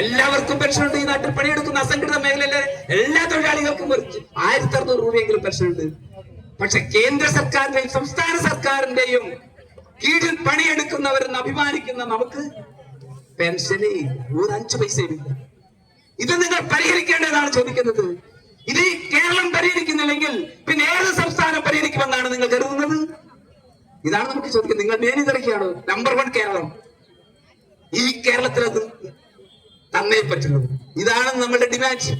എല്ലാവർക്കും പെൻഷൻ ഉണ്ട്. ഈ നാട്ടിൽ പണിയെടുക്കുന്ന അസംഘടിത മേഖലയിലെ എല്ലാ തൊഴിലാളികൾക്കും ആയിരത്തി അറുന്നൂറ് രൂപയെങ്കിലും പെൻഷൻ ഉണ്ട്. പക്ഷെ കേന്ദ്ര സർക്കാരിന്റെയും സംസ്ഥാന സർക്കാരിന്റെയും കീഴിൽ പണിയെടുക്കുന്നവരെന്ന് അഭിമാനിക്കുന്ന നമുക്ക് പെൻഷന് ഒരു അഞ്ചു പൈസയും ഇല്ല. ഇത് നിങ്ങൾ പരിഹരിക്കേണ്ടതാണ് ചോദിക്കുന്നത്. ഇത് കേരളം പരിഹരിക്കുന്നില്ലെങ്കിൽ പിന്നെ ഏത് സംസ്ഥാനം പരിഹരിക്കുമെന്നാണ് നിങ്ങൾ കരുതുന്നത്? ഇതാണ് നമുക്ക് ചോദിക്കുന്നത്. നിങ്ങൾ മേനിതറിക്കുകയാണ് നമ്പർ വൺ കേരളം. ഈ കേരളത്തിൽ അത് തന്നേ പറ്റുന്നത്. ഇതാണ് നമ്മളുടെ ഡിമാൻഡ്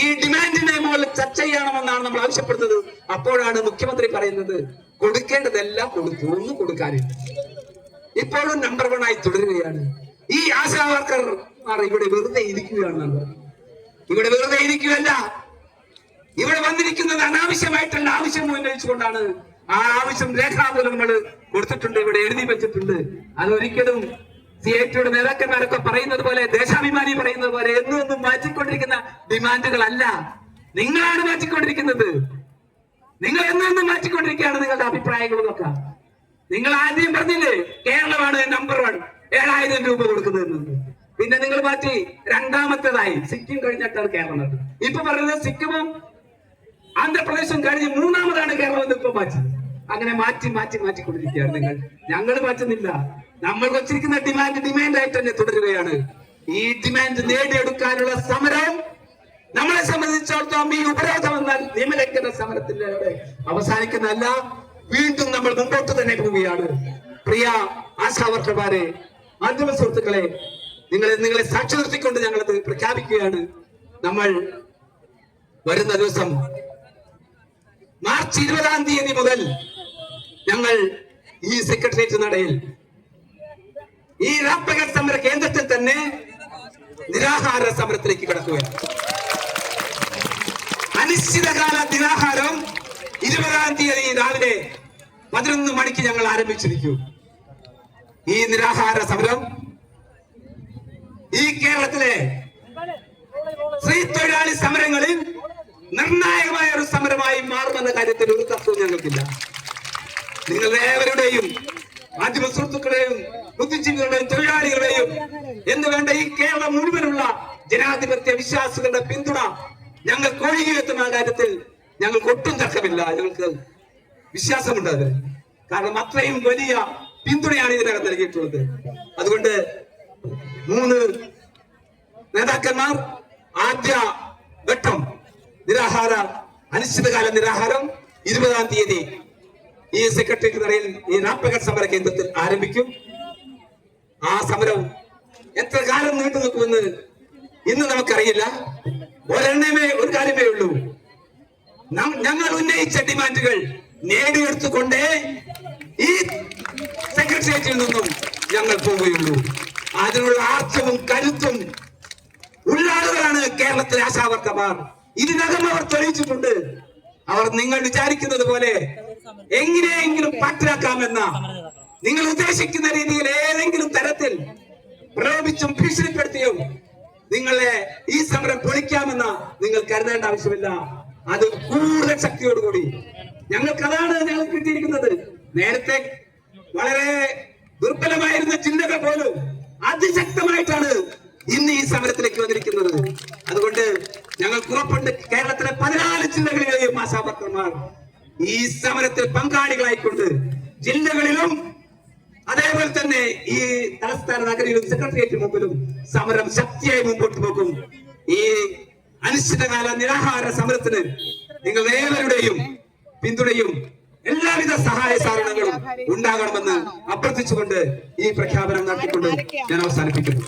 ഈ ഡിമാൻഡിനെ മുകളിൽ ചർച്ച ചെയ്യണമെന്നാണ് നമ്മൾ ആവശ്യപ്പെടുന്നത്. അപ്പോഴാണ് മുഖ്യമന്ത്രി പറയുന്നത് കൊടുക്കേണ്ടതെല്ലാം കൊടുത്തു ഒന്നും കൊടുക്കാനില്ല. ഇപ്പോഴും നമ്പർ വൺ ആയി തുടരുകയാണ്. ഈ ആശാ വർക്കർമാർ ഇവിടെ വെറുതെ ഇരിക്കുകയാണെന്നാണ് ഇവിടെ വെറുതെ ഇരിക്കുകയല്ല. ഇവിടെ വന്നിരിക്കുന്നത് അനാവശ്യമായിട്ടുള്ള ആവശ്യം ഉന്നയിച്ചുകൊണ്ടാണ് ആ ആവശ്യം രേഖാമൂലം നമ്മൾ കൊടുത്തിട്ടുണ്ട് ഇവിടെ എഴുതി വെച്ചിട്ടുണ്ട്. അതൊരിക്കലും സി ഐ ടിയുടെ നേതാക്കന്മാരൊക്കെ പറയുന്നത് പോലെ ദേശാഭിമാനി പറയുന്നത് പോലെ എന്നും എന്നും മാറ്റിക്കൊണ്ടിരിക്കുന്ന ഡിമാൻഡുകളല്ല. നിങ്ങളാണ് മാറ്റിക്കൊണ്ടിരിക്കുന്നത്. നിങ്ങൾ എന്നും മാറ്റിക്കൊണ്ടിരിക്കുകയാണ് നിങ്ങളുടെ അഭിപ്രായങ്ങളൊക്കെ. നിങ്ങൾ ആദ്യം പറഞ്ഞില്ലേ കേരളമാണ് നമ്പർ വൺ ഏഴായിരം രൂപ കൊടുക്കുന്നതെന്ന് പിന്നെ നിങ്ങൾ മാറ്റി രണ്ടാമത്തേതായി സിക്കിം കഴിഞ്ഞിട്ടാണ് കേരളം ഇപ്പൊ പറയുന്നത് സിക്കിമും ആന്ധ്രാപ്രദേശും കഴിഞ്ഞ് മൂന്നാമതാണ് കേരളം എന്ന് ഇപ്പൊ മാറ്റി അങ്ങനെ മാറ്റി മാറ്റി മാറ്റി കൊണ്ടിരിക്കുകയാണ് നിങ്ങൾ. ഞങ്ങൾ മാറ്റുന്നില്ല. നമ്മൾ വച്ചിരിക്കുന്ന ഡിമാൻഡ് ഡിമാൻഡ് ആയിട്ട് തന്നെ തുടരുകയാണ്. ഈ ഡിമാൻഡ് നേടിയെടുക്കാനുള്ള സമരം നമ്മളെ സംബന്ധിച്ചിടത്തോളം ഈ ഉപരോധം എന്നാൽ നിയമലംഘന സമരത്തിന്റെ അവസാനിക്കുന്നതല്ല വീണ്ടും നമ്മൾ മുമ്പോട്ട് തന്നെ പോവുകയാണ്. പ്രിയ ആശാവർക്കന്മാരെ മാധ്യമ സുഹൃത്തുക്കളെ നിങ്ങളെ നിങ്ങളെ സാക്ഷി നിർത്തിക്കൊണ്ട് ഞങ്ങളത് പ്രഖ്യാപിക്കുകയാണ്. നമ്മൾ വരുന്ന ദിവസം മാർച്ച് ഇരുപതാം തീയതി മുതൽ ഞങ്ങൾ ഈ സെക്രട്ടേറിയറ്റ് നടയിൽ ഈ രാപ്പകൽ സമര കേന്ദ്രത്തിൽ തന്നെ നിരാഹാര സമരത്തിലേക്ക് കടക്കുകയാണ്. അനിശ്ചിതകാല നിരാഹാരം ഇരുപതാം തീയതി രാവിലെ പതിനൊന്ന് മണിക്ക് ഞങ്ങൾ ആരംഭിച്ചിരിക്കും. ഈ നിരാഹാര സമരം ഈ കേരളത്തിലെ സ്ത്രീ തൊഴിലാളി സമരങ്ങളിൽ നിർണായകമായ ഒരു സമരമായി മാറുമെന്ന കാര്യത്തിൽ ഒരു തത്വം ഞങ്ങൾക്കില്ല. ഏവരുടെയും മാധ്യമ സുഹൃത്തുക്കളെയും ബുദ്ധിജീവികളുടെയും തൊഴിലാളികളുടെയും എന്ന് വേണ്ട ഈ കേരളം മുഴുവനുള്ള ജനാധിപത്യ വിശ്വാസികളുടെ പിന്തുണ ഞങ്ങൾ ഒഴുകിയെത്തുന്ന കാര്യത്തിൽ ഞങ്ങൾക്ക് ഒട്ടും തർക്കമില്ല. ഞങ്ങൾക്ക് വിശ്വാസമുണ്ട് അതിന്. കാരണം അത്രയും വലിയ പിന്തുണയാണ് ഇതിനകത്ത് നൽകിയിട്ടുള്ളത്. അതുകൊണ്ട് മൂന്ന് നേതാക്കന്മാർ ആദ്യ ഘട്ടം നിരാഹാര അനിശ്ചിതകാല നിരാഹാരം ഇരുപതാം തീയതി ഈ സെക്രട്ടേറിയറ്റ് നടയിൽ ഈ നാപ്പകൽ സമര കേന്ദ്രത്തിൽ ആരംഭിക്കും. ആ സമരം എത്ര കാലം നീണ്ടു നിൽക്കുമെന്ന് ഇന്ന് നമുക്കറിയില്ല. ഒരെണ്ണമേ ഒരു കാര്യമേ ഉള്ളൂ. ഞങ്ങൾ ഉന്നയിച്ച ഡിമാൻഡുകൾ നേടിയെടുത്തുകൊണ്ടേ ഈ സെക്രട്ടേറിയറ്റിൽ നിന്നും ഞങ്ങൾ പോവുകയുള്ളൂ. അതിനുള്ള ആർജവും കരുത്തും ഉള്ളാളുകളാണ് കേരളത്തിലെ ആശാവർക്കമാർ ഇതിനകം അവർ തെളിയിച്ചിട്ടുണ്ട്. അവർ നിങ്ങൾ വിചാരിക്കുന്നത് പോലെ എങ്ങനെയെങ്കിലും പാറ്റിലാക്കാമെന്ന നിങ്ങൾ ഉദ്ദേശിക്കുന്ന രീതിയിൽ ഏതെങ്കിലും തരത്തിൽ പ്രലോഭിച്ചും ഭീഷണിപ്പെടുത്തിയും നിങ്ങളെ ഈ സമരം പൊളിക്കാമെന്ന നിങ്ങൾ കരുതേണ്ട ആവശ്യമില്ല. അത് കൂടുതൽ ശക്തിയോടുകൂടി. ഞങ്ങൾക്ക് അതാണ് ഞങ്ങൾ കിട്ടിയിരിക്കുന്നത്. നേരത്തെ വളരെ ദുർബലമായിരുന്ന ചിന്തകൾ പോലും അതിശക്തമായിട്ടാണ് ഇന്ന് ഈ സമരത്തിലേക്ക് വന്നിരിക്കുന്നത് അതുകൊണ്ട് ഞങ്ങൾക്ക് ഉറപ്പുണ്ട് കേരളത്തിലെ പതിനാല് ജില്ലകളിലെയും ആശാവർക്കർമാർ ഈ സമരത്തിൽ പങ്കാളികളായിക്കൊണ്ട് ജില്ലകളിലും അതേപോലെ തന്നെ ഈ തലസ്ഥാന നഗരിയിലും സെക്രട്ടേറിയറ്റ് മുമ്പിലും സമരം ശക്തിയായി മുമ്പോട്ട് പോകും. ഈ അനിശ്ചിതകാല നിരാഹാര സമരത്തിന് നിങ്ങൾ ഏവരുടെയും പിന്തുണയും എല്ലാവിധ സഹായ സഹകരണങ്ങളും ഉണ്ടാകണമെന്ന് അഭ്യർത്ഥിച്ചുകൊണ്ട് ഈ പ്രഖ്യാപനം നടത്തിക്കൊണ്ട് ഞാൻ അവസാനിപ്പിക്കുന്നു.